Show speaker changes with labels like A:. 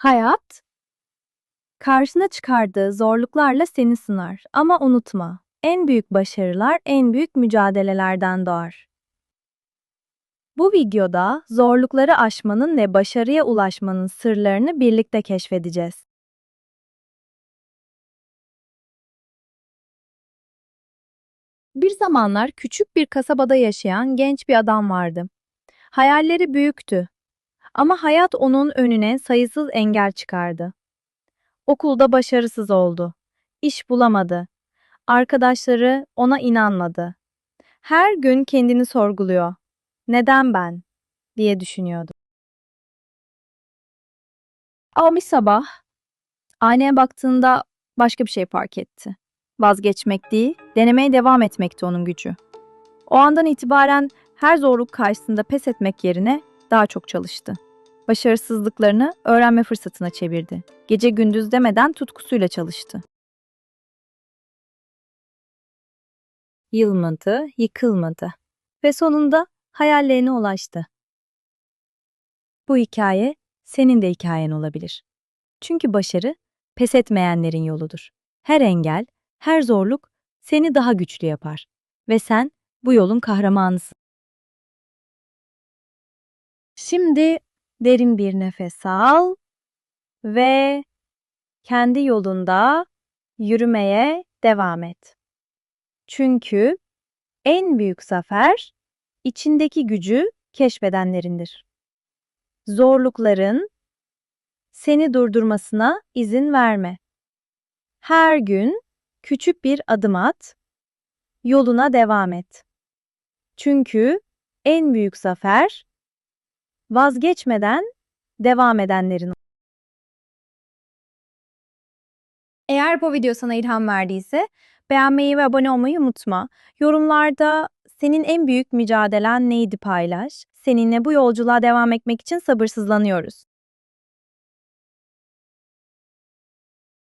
A: Hayat, karşına çıkardığı zorluklarla seni sınar ama unutma, en büyük başarılar en büyük mücadelelerden doğar. Bu videoda zorlukları aşmanın ve başarıya ulaşmanın sırlarını birlikte keşfedeceğiz. Bir zamanlar küçük bir kasabada yaşayan genç bir adam vardı. Hayalleri büyüktü ama hayat onun önüne sayısız engel çıkardı. Okulda başarısız oldu. İş bulamadı. Arkadaşları ona inanmadı. Her gün kendini sorguluyor. Neden ben? diye düşünüyordu. Ama bir sabah aynaya baktığında başka bir şey fark etti. Vazgeçmek değil, denemeye devam etmekti onun gücü. O andan itibaren her zorluk karşısında pes etmek yerine daha çok çalıştı. Başarısızlıklarını öğrenme fırsatına çevirdi. Gece gündüz demeden tutkusuyla çalıştı. Yılmadı, yıkılmadı ve sonunda hayallerine ulaştı. Bu hikaye senin de hikayen olabilir. Çünkü başarı pes etmeyenlerin yoludur. Her engel, her zorluk seni daha güçlü yapar ve sen bu yolun kahramanısın. Şimdi derin bir nefes al ve kendi yolunda yürümeye devam et. Çünkü en büyük zafer içindeki gücü keşfedenlerindir. Zorlukların seni durdurmasına izin verme. Her gün küçük bir adım at, yoluna devam et. Çünkü en büyük zafer vazgeçmeden devam edenlerin. Eğer bu video sana ilham verdiyse beğenmeyi ve abone olmayı unutma. Yorumlarda senin en büyük mücadelen neydi paylaş. Seninle bu yolculuğa devam etmek için sabırsızlanıyoruz.